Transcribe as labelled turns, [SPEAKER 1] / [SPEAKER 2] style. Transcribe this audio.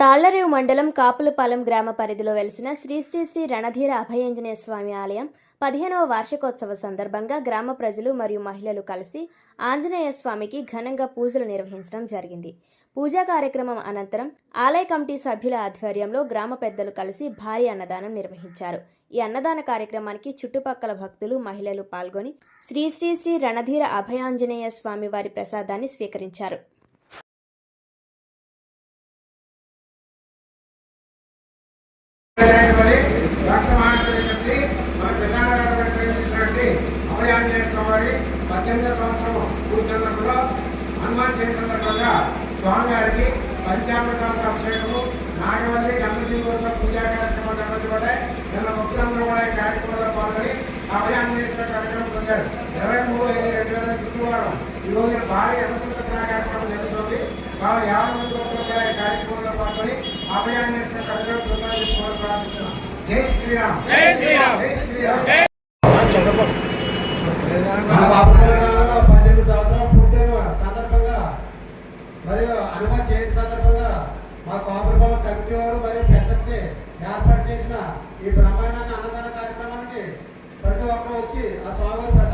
[SPEAKER 1] తాళ్ళరేవు మండలం కాపులపాలెం గ్రామ పరిధిలో వెలిసిన శ్రీ శ్రీ శ్రీ రణధీర అభయాంజనేయ స్వామి ఆలయం పదిహేనవ వార్షికోత్సవ సందర్భంగా గ్రామ ప్రజలు మరియు మహిళలు కలిసి ఆంజనేయ స్వామికి ఘనంగా పూజలు నిర్వహించడం జరిగింది. పూజా కార్యక్రమం అనంతరం ఆలయ కమిటీ సభ్యుల ఆధ్వర్యంలో గ్రామ పెద్దలు కలిసి భారీ అన్నదానం నిర్వహించారు. ఈ అన్నదాన కార్యక్రమానికి చుట్టుపక్కల భక్తులు మహిళలు పాల్గొని శ్రీ శ్రీ శ్రీ రణధీర అభయాంజనేయ స్వామి వారి ప్రసాదాన్ని స్వీకరించారు.
[SPEAKER 2] అభయాంజనేయ స్వామి పద్దెనిమిది సంవత్సరం సందర్భంలో హనుమాన్ జయంతి సందర్భంగా స్వామివారికి పంచామృతాంత అభిషేకము నాగవల్లి గంధసింగులతో పూజా కార్యక్రమాలు నిర్వహించబడ్డాయి. నిన్న భక్తులందరూ కూడా ఈ కార్యక్రమంలో పాల్గొని అభయాంజనేశ్వర కార్యక్రమం పొందారు. ఇరవై మూడు ఐదు రెండు వేల శుక్రవారం ఈ రోజున భారీ అన్నసంతరణ కార్యక్రమం జరుగుతుంది. వారు యాభై మంది భక్తులు కూడా ఈ కార్యక్రమంలో పాల్గొని అభయాంజనేశ్వర కార్యక్రమం పొందాలని ప్రార్థిస్తున్నాం జై శ్రీరామ్.
[SPEAKER 3] జై శ్రీరామ్.
[SPEAKER 2] జై శ్రీరామ్.
[SPEAKER 4] మరియు హనుమాన్ జయంతి సందర్భంగా మా కాపురభవన్ కమిటీ వారు మరియు పెద్దకి ఏర్పాటు చేసిన ఈ బ్రహ్మాండాన్ని అన్నదాన కార్యక్రమానికి ప్రతి ఒక్కరు వచ్చి ఆ స్వామివారి